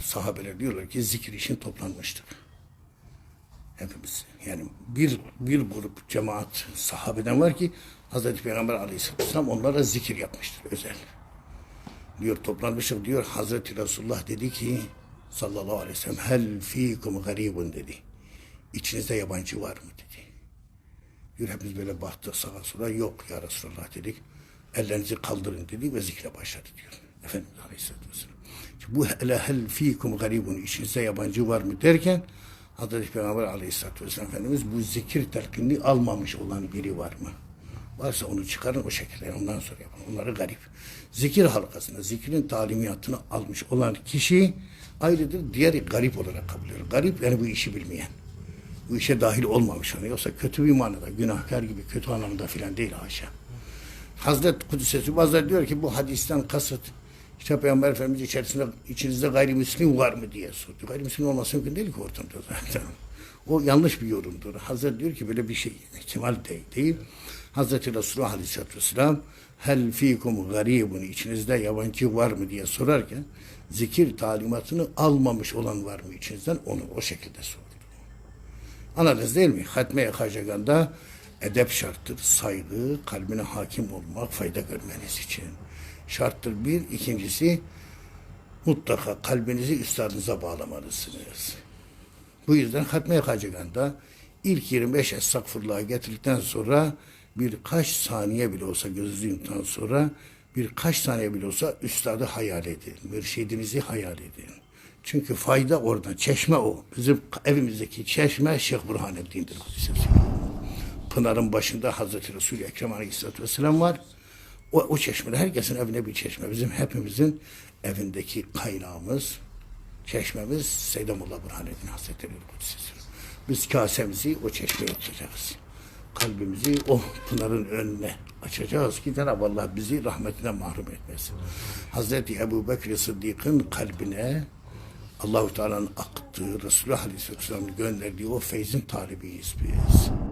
sahabeler diyorlar ki zikir için toplanmıştık. Hepimiz. Yani bir, bir grup cemaat sahabeden var ki Hazreti Peygamber aleyhisselatü vesselam onlara zikir yapmıştır özel. Diyor toplanmıştık diyor Hazreti Resulullah dedi ki sallallahu aleyhi ve sellem hel fikum garibun dedi. İçinizde yabancı var mı dedi. Diyor hepimiz böyle baktık sağa sola yok ya Resulullah dedik. Ellerinizi kaldırın dedi ve zikre başladı diyor. Efendimiz. Şimdi bu hele hel fikum garibun içinizde yabancı var mı derken Hazreti Peygamber Aleyhisselatü Vesselam Efendimiz bu zikir telkinini almamış olan biri var mı? Varsa onu çıkarın o şekilde ondan sonra yapın. Onları garip. Zikir halkasında zikrin talimiyatını almış olan kişi ayrıdır. Diğeri garip olarak kabul ediyor. Garip yani bu işi bilmeyen bu işe dahil olmamış hani yoksa kötü bir manada günahkar gibi kötü anlamda filan değil haşa. Hazret Kudüs'ü bazıları diyor ki bu hadisten kasıt işte Peygamber Efendimiz içerisinde içinizde gayrimüslim var mı diye soruyor. Gayrimüslim olması mümkün değil ki ortamda zaten. O yanlış bir yorumdur. Hazret diyor ki böyle bir şey ihtimal değil. değil. Hazreti Resulullah Aleyhisselatü Vesselam hel fikum garibun içinizde yabancı var mı diye sorarken zikir talimatını almamış olan var mı içinizden onu o şekilde sordu. Anladınız değil mi? Hatme yakacakanda edep şarttır, saygı, kalbine hakim olmak, fayda görmeniz için. Şarttır bir. ikincisi mutlaka kalbinizi üstadınıza bağlamalısınız. Bu yüzden hatme yakacakanda ilk 25 estağfurullah getirdikten sonra birkaç saniye bile olsa yumduktan sonra birkaç saniye bile olsa üstadı hayal edin. Mürşidinizi hayal edin. Çünkü fayda orada. Çeşme o. Bizim evimizdeki çeşme Şeyh Burhanettin'dir. Pınarın başında Hazreti Resul-i Ekrem Aleyhisselatü Vesselam var. O, o çeşmede herkesin evine bir çeşme. Bizim hepimizin evindeki kaynağımız, çeşmemiz Seydamullah Burhanettin Hazretleri Kudüs'üdür. Biz kasemizi o çeşmeye tutacağız. Kalbimizi o pınarın önüne açacağız ki Cenab-ı Allah bizi rahmetine mahrum etmesin. Hazreti Ebu Bekir Sıddık'ın kalbine Allahu Teala'nın akıttığı, Resulullah Aleyhisselam'ın gönderdiği o feyzin talibiyiz biz.